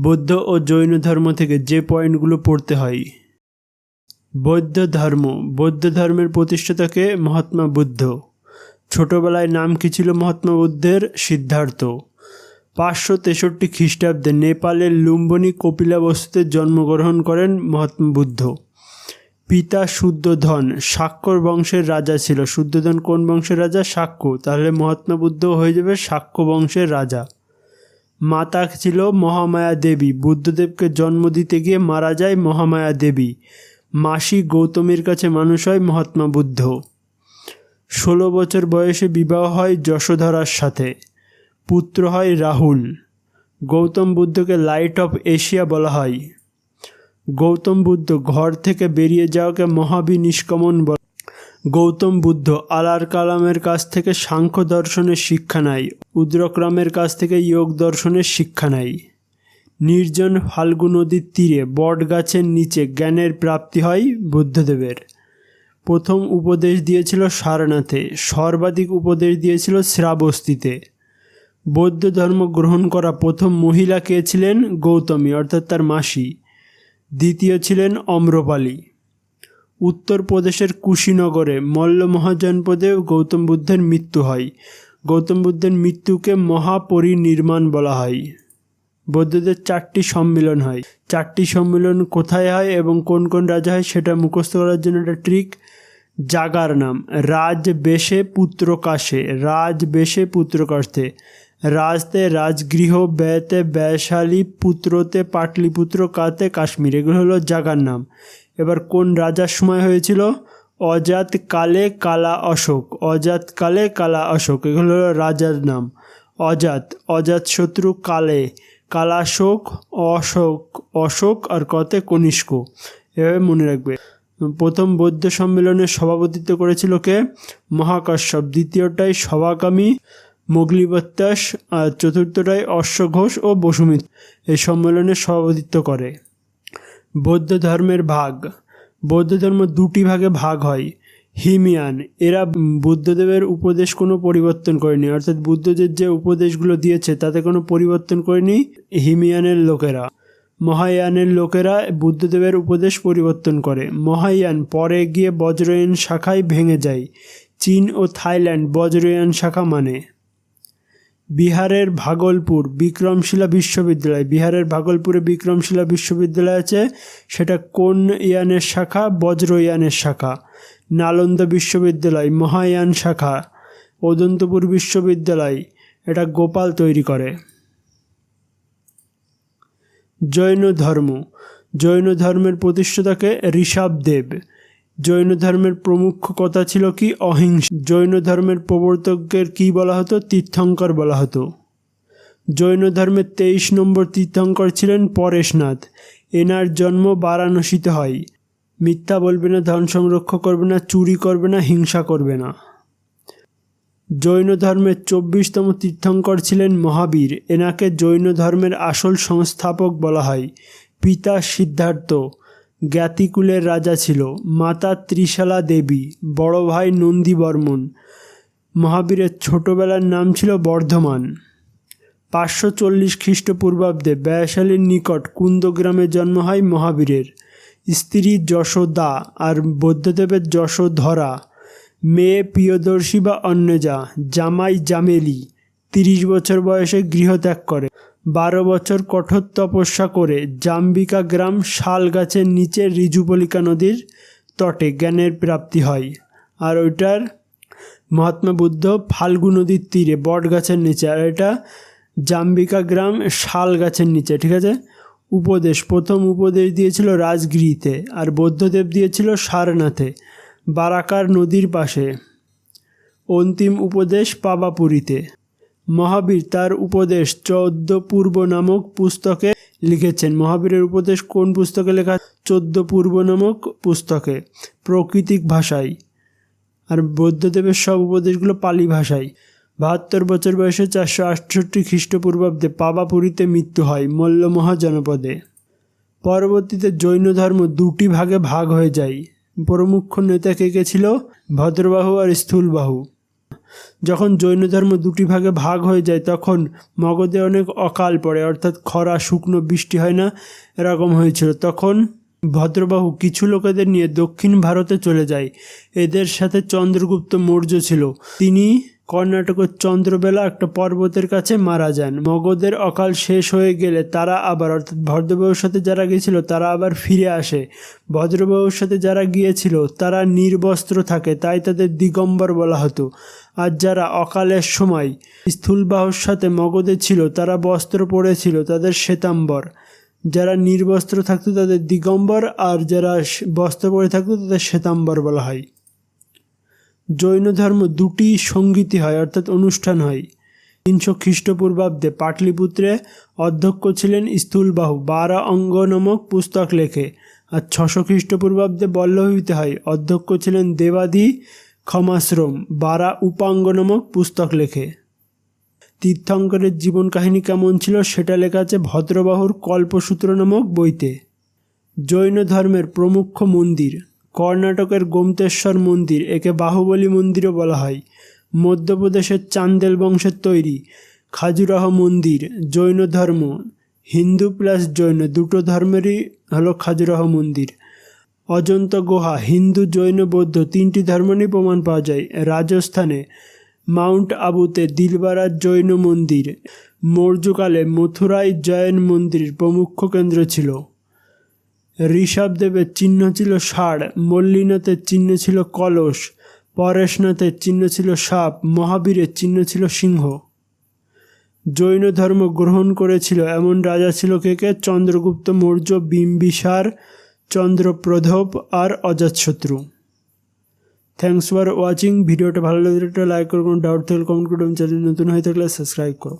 বৌদ্ধ ও জৈন ধর্ম থেকে যে পয়েন্টগুলো পড়তে হয়। বৌদ্ধ ধর্ম, বৌদ্ধ ধর্মের প্রতিষ্ঠাতাকে মহাত্মা বুদ্ধ। ছোটবেলায় নাম কি ছিল মহাত্মা বুদ্ধের? সিদ্ধার্থ। পাঁচশো তেষট্টি খ্রিস্টাব্দে নেপালের লুম্বনী কপিলাবস্তুতে জন্মগ্রহণ করেন মহাত্মা বুদ্ধ। পিতা শুদ্ধধন শাক্যর বংশের রাজা ছিল। শুদ্ধধন কোন বংশের রাজা? শাক্য তাহলে মহাত্মা বুদ্ধ হয়ে যাবে শাক্য বংশের রাজা। মাতা ছিল মহামায়া দেবী। বুদ্ধদেবকে জন্ম দিতে গিয়ে মারা যায় মহামায়া দেবী। মাসি গৌতমীর কাছে মানুষ হয় মহাত্মা বুদ্ধ। ষোলো বছর বয়সে বিবাহ হয় যশোধরার সাথে। পুত্র হয় রাহুল। গৌতম বুদ্ধকে লাইট অফ এশিয়া বলা হয়। গৌতম বুদ্ধ ঘর থেকে বেরিয়ে যাওয়াকে মহাবিনিষ্কমন বলে। গৌতম বুদ্ধ আলার কালামের কাছ থেকে সাংখ্য দর্শনের শিক্ষা নেয়। উদ্রক্রামের কাছ থেকে যোগ দর্শনের শিক্ষা নেয়। নির্জন ফাল্গু নদীর তীরে বট গাছের নিচে জ্ঞানের প্রাপ্তি হয় বুদ্ধদেবের। প্রথম উপদেশ দিয়েছিল সারনাথে, সর্বাধিক উপদেশ দিয়েছিল শ্রাবস্তিতে। বৌদ্ধ ধর্ম গ্রহণ করা প্রথম মহিলা কে ছিলেন গৌতমী, অর্থাৎ তার মাসি। দ্বিতীয় ছিলেন অম্রপালী। উত্তরপ্রদেশের কুশীনগরে মল্ল মহাজনপদে গৌতম বুদ্ধের মৃত্যু হয়। গৌতম বুদ্ধের মৃত্যুকে মহাপরিনির্মাণ বলা হয়। বৌদ্ধদের চারটি সম্মিলন হয়। চারটি সম্মিলন কোথায় হয় এবং কোন কোন রাজা হয় সেটা মুখস্থ করার জন্য একটা ট্রিক জাগার নাম। রাজ বেশে পুত্র কাশে। রাজ বেশে পুত্র কাশে রাজতে রাজগৃহ, ব্যয়তে ব্যয়শালী, পুত্রতে পাটলিপুত্র, কাতে কাশ্মীর। এগুলো হলো জাগার নাম। এবার কোন রাজার সময় হয়েছিল? অজাত কালে কালা অশোক, অজাত কালে কালা অশোক, এগুলো হলো রাজার নাম। অজাত অজাত শত্রু কালে কালাশোক অশোক অশোক আর কতে কনিষ্ক। এভাবে মনে রাখবে। প্রথম বৌদ্ধ সম্মেলনে সভাপতিত্ব করেছিল কে? মহাকাশ্যপ। দ্বিতীয়টাই সভাকামী মোগলিবত্যাস আর চতুর্থটাই অশ্বঘোষ ও বসুমিত এই সম্মেলনে সভাপতিত্ব করে। বৌদ্ধ ধর্মের ভাগ। বৌদ্ধ ধর্ম দুটি ভাগে ভাগ হয়। হিমিয়ান, এরা বুদ্ধদেবের উপদেশ কোনো পরিবর্তন করেনি। অর্থাৎ বুদ্ধদেব যে উপদেশগুলো দিয়েছে, তাতে কোনো পরিবর্তন করেনি হিমিয়ানের লোকেরা। মহায়ানের লোকেরা বুদ্ধদেবের উপদেশ পরিবর্তন করে। মহায়ান পরে গিয়ে বজ্রয়ান শাখায় ভেঙে যায়। চীন ও থাইল্যান্ড বজ্রয়ান শাখা মানে। বিহারের ভাগলপুর বিক্রমশিলা বিশ্ববিদ্যালয়। বিহারের ভাগলপুরে বিক্রমশিলা বিশ্ববিদ্যালয় আছে। সেটা কোন ইয়ানের শাখা? বজ্র ইয়ানের শাখা। নালন্দা বিশ্ববিদ্যালয় মহায়ান শাখা। অদন্তপুর বিশ্ববিদ্যালয়, এটা গোপাল তৈরি করে। জৈন ধর্ম। জৈন ধর্মের প্রতিষ্ঠাতাকে ঋষভদেব জৈন ধর্মের প্রমুখ কথা ছিল কি? অহিংস। জৈন ধর্মের প্রবর্তকের কি বলা হতো? তীর্থঙ্কর বলা হতো। জৈন ধর্মের তেইশ নম্বর তীর্থঙ্কর ছিলেন পরেশনাথ। এনার জন্ম বারাণসীতে হয়। মিথ্যা বলবে না, ধন সংরক্ষণ করবে না, চুরি করবে না, হিংসা করবে না। জৈন ধর্মের চব্বিশতম তীর্থঙ্কর ছিলেন মহাবীর। এনাকে জৈন ধর্মের আসল সংস্থাপক বলা হয়। পিতা সিদ্ধার্থ। জ্ঞাতিকুলের রাজা ছিল, মাতা ত্রিশালা দেবী, বড় ভাই নন্দী বর্মন মহাবীরের ছোটবেলার নাম ছিল বর্ধমান। পাঁচশো চল্লিশ খ্রিস্টপূর্বাব্দে ব্যয়শালীর নিকট কুন্দগ্রামে জন্ম হয় মহাবীরের। স্ত্রী যশোদা আর বৌদ্ধদেবের যশোধরা, মেয়ে প্রিয়দর্শী বা অন্যজা, জামাই জামেলি, তিরিশ বছর বয়সে গৃহত্যাগ করে। বারো বছর কঠোর তপস্যা করে জাম্বিকা গ্রাম শাল গাছের নিচে রিজুপলিকা নদীর তটে জ্ঞানের প্রাপ্তি হয়। আর ওইটার মহাত্মা বুদ্ধ ফাল্গু নদীর তীরে বট গাছের নিচে, আর এটা জাম্বিকা গ্রাম শাল গাছের নিচে, ঠিক আছে? উপদেশ, প্রথম উপদেশ দিয়েছিল রাজগৃহীতে, আর বৌদ্ধদেব দিয়েছিল সারনাথে, বারাকার নদীর পাশে। অন্তিম উপদেশ পাবাপুরীতে। মহাবীর তার উপদেশ চৌদ্দ পূর্ব নামক পুস্তকে লিখেছেন। মহাবীরের উপদেশ কোন পুস্তকে লেখা? চোদ্দ পূর্ব নামক পুস্তকে। প্রকৃতিক ভাষায়। আর বৌদ্ধদেবের সব উপদেশগুলো পালি ভাষায়। বাহাত্তর বছর বয়সে চারশো আটষট্টি খ্রিস্টপূর্বাব্দে পাবাপুরীতে মৃত্যু হয় মল্ল মহাজনপদে। পরবর্তীতে জৈন ধর্ম দুটি ভাগে ভাগ হয়ে যায়। প্রমুখ নেতা কে কে ছিল? ভদ্রবাহু আর স্থূলবাহু। যখন জৈন ধর্ম দুটি ভাগে ভাগ হয়ে যায়, তখন মগধে অনেক অকাল পড়ে, অর্থাৎ খরা, শুকনো বৃষ্টি হয় না, এরকম হয়েছিল। তখন ভদ্রবাহু কিছু লোকেদের নিয়ে দক্ষিণ ভারতে চলে যায়। এদের সাথে চন্দ্রগুপ্ত মৌর্য ছিল। তিনি কর্ণাটকের চন্দ্রবেলা একটা পর্বতের কাছে মারা যান। মগধের অকাল শেষ হয়ে গেলে তারা আবার, অর্থাৎ ভদ্রবাহুর সাথে যারা গিয়েছিল, তারা আবার ফিরে আসে। ভদ্রবাহুর সাথে যারা গিয়েছিল, তারা নির্বস্ত্র থাকে, তাই তাদের দিগম্বর বলা হতো। আর যারা অকালের সময় স্থূলবাহুর সাথে মগধে ছিল, তারা বস্ত্র পরেছিল, তাদের শ্বেতাম্বর। যারা নির্বস্ত্র থাকতো তাদের দিগম্বর আর যারা বস্ত্র পরে থাকতো তাদের শ্বেতাম্বর বলা হয়। জৈন ধর্ম দুটি সঙ্গীতি হয়, অর্থাৎ অনুষ্ঠান হয়। তিনশো খ্রিস্টপূর্বাব্দে পাটলিপুত্রে অধ্যক্ষ ছিলেন স্থূলবাহু বারা অঙ্গ নামক পুস্তক লেখে আর ছশো খ্রিস্টপূর্বাব্দে বল্লভীতে হয়, অধ্যক্ষ ছিলেন দেবাদি ক্ষমাশ্রম বারা উপাঙ্গ নামক পুস্তক লেখে। তীর্থঙ্করের জীবন কাহিনী কেমন ছিল সেটা লেখা আছে ভদ্রবাহুর কল্পসূত্র নামক বইতে। জৈন ধর্মের প্রমুখ মন্দির, কর্ণাটকের গোমতেশ্বর মন্দির, একে বাহুবলী মন্দিরও বলা হয়। মধ্যপ্রদেশের চান্দেল বংশের তৈরি খাজুরাহ মন্দির, জৈন ধর্ম, হিন্দু প্লাস জৈন, দুটো ধর্মেরই হলো খাজুরাহ মন্দির। অজন্তা গুহা, হিন্দু জৈন বৌদ্ধ, তিনটি ধর্মেরই প্রমাণ পাওয়া যায়। রাজস্থানে মাউন্ট আবুতে দিলবারার জৈন মন্দির। মৌর্যকালে মথুরাই জৈন মন্দির প্রমুখ কেন্দ্র ছিল। ঋষভদেবের চিহ্ন ছিল ষাঁড়, মল্লিনাথের চিহ্ন ছিল কলস, পরেশনাথের চিহ্ন ছিল সাপ, মহাবীরের চিহ্ন ছিল সিংহ। জৈন ধর্ম গ্রহণ করেছিল এমন রাজা ছিল কে কে? চন্দ্রগুপ্ত, মৌর্য, বিম্বিসার চন্দ্রপ্রধব আর অজাতশত্রু। থ্যাংকস ফর ওয়াচিং ভিডিওটা ভালো লাগলে একটা লাইক করো, কোনো ডাউট থাকলে কমেন্ট করো এবং চ্যানেল নতুন হয়ে থাকলে সাবস্ক্রাইব করো।